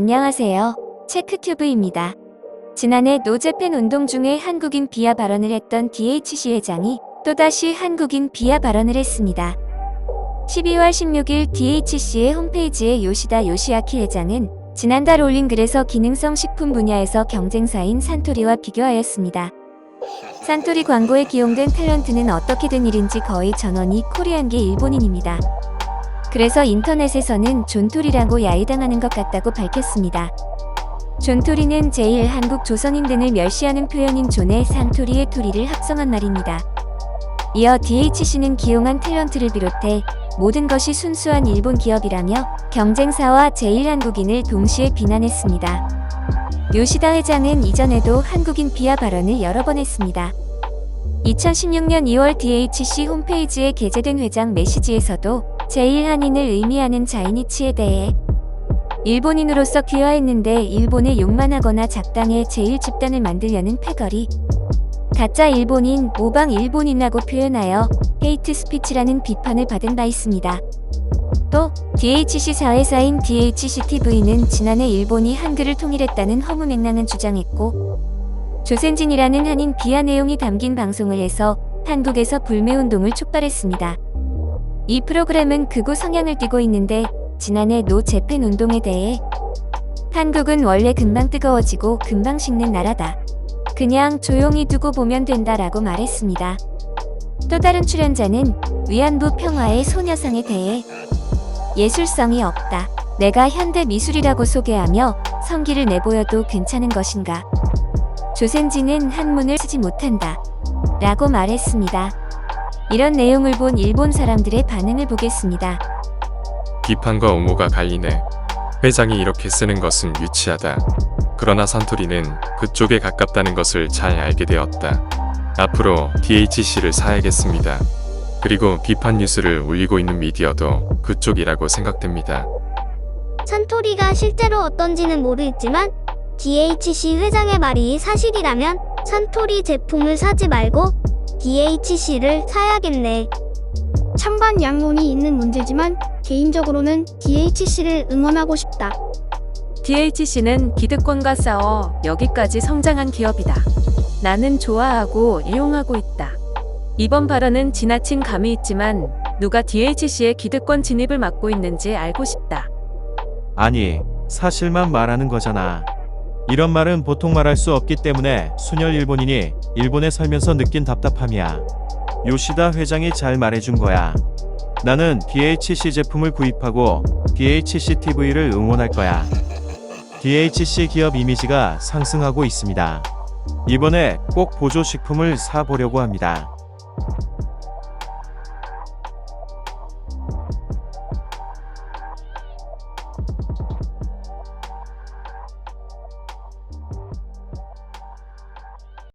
안녕하세요. 체크튜브입니다. 지난해 노재팬 운동 중에 한국인 비하 발언을 했던 DHC 회장이 또다시 한국인 비하 발언을 했습니다. 12월 16일 DHC의 홈페이지에 요시다 요시아키 회장은 지난달 올린 글에서 기능성 식품 분야에서 경쟁사인 산토리와 비교하였습니다. 산토리 광고에 기용된 탤런트는 어떻게 된 일인지 거의 전원이 코리안계 일본인입니다. 그래서 인터넷에서는 존토리라고 야유당하는 것 같다고 밝혔습니다. 존토리는 제1 한국 조선인 등을 멸시하는 표현인 존의 산토리의 토리를 합성한 말입니다. 이어 DHC는 기용한 탤런트를 비롯해 모든 것이 순수한 일본 기업이라며 경쟁사와 제1한국인을 동시에 비난했습니다. 요시다 회장은 이전에도 한국인 비하 발언을 여러 번 했습니다. 2016년 2월 DHC 홈페이지에 게재된 회장 메시지에서도 제1한인을 의미하는 자이니치에 대해 일본인으로서 귀화했는데 일본에 욕만 하거나 작당해 제1집단을 만들려는 패거리 가짜 일본인, 모방 일본인이라고 표현하여 헤이트 스피치라는 비판을 받은 바 있습니다. 또 DHC 사회사인 DHCTV는 지난해 일본이 한글을 통일했다는 허무맹랑한 주장했고 조센진이라는 한인 비하 내용이 담긴 방송을 해서 한국에서 불매운동을 촉발했습니다. 이 프로그램은 극우 성향을 띠고 있는데 지난해 노 재팬 운동에 대해 한국은 원래 금방 뜨거워지고 금방 식는 나라다. 그냥 조용히 두고 보면 된다라고 말했습니다. 또 다른 출연자는 위안부 평화의 소녀상에 대해 예술성이 없다. 내가 현대 미술이라고 소개하며 성기를 내보여도 괜찮은 것인가? 조센지는 한문을 쓰지 못한다. 라고 말했습니다. 이런 내용을 본 일본 사람들의 반응을 보겠습니다. 비판과 옹호가 갈리네. 회장이 이렇게 쓰는 것은 유치하다. 그러나 산토리는 그쪽에 가깝다는 것을 잘 알게 되었다. 앞으로 DHC를 사야겠습니다. 그리고 비판 뉴스를 올리고 있는 미디어도 그쪽이라고 생각됩니다. 산토리가 실제로 어떤지는 모르겠지만 DHC 회장의 말이 사실이라면 산토리 제품을 사지 말고 DHC를 사야겠네. 찬반 양론이 있는 문제지만 개인적으로는 DHC를 응원하고 싶다. DHC는 기득권과 싸워 여기까지 성장한 기업이다. 나는 좋아하고 이용하고 있다. 이번 발언은 지나친 감이 있지만 누가 DHC의 기득권 진입을 막고 있는지 알고 싶다. 아니, 사실만 말하는 거잖아. 이런 말은 보통 말할 수 없기 때문에 순혈 일본인이 일본에 살면서 느낀 답답함이야. 요시다 회장이 잘 말해준 거야. 나는 DHC 제품을 구입하고 DHC TV를 응원할 거야. DHC 기업 이미지가 상승하고 있습니다. 이번에 꼭 보조식품을 사보려고 합니다.